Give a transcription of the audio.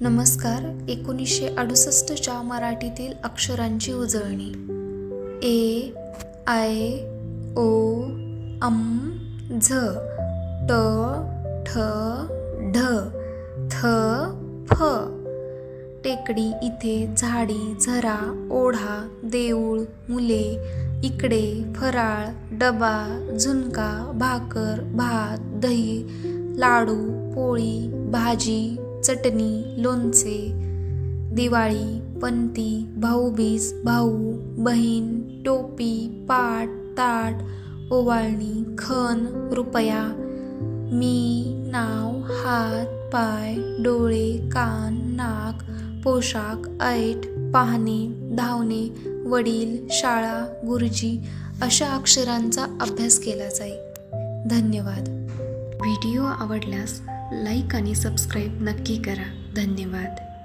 नमस्कार एकोणीसशे अडुसष्टच्या मराठीतील अक्षरांची उजळणी. ए आय ओ अम झ ट ठ ढ थ फ. टेकडी इथे झाडी झरा ओढा देऊळ मुले इकडे फराळ डबा झुणका भाकर भात दही लाडू पोळी भाजी चटणी लोणचे दिवाळी पणती भाऊबीज भाऊ बहीण टोपी पाट ताट ओवाळणी खण रुपया. मी नाव हात पाय डोळे कान नाक पोशाख ऐट पाहणे धावणे वडील शाळा गुरुजी अशा अक्षरांचा अभ्यास केला जाईल धन्यवाद. व्हिडिओ आवडल्यास लाईक आणि सबस्क्राईब नक्की करा. धन्यवाद.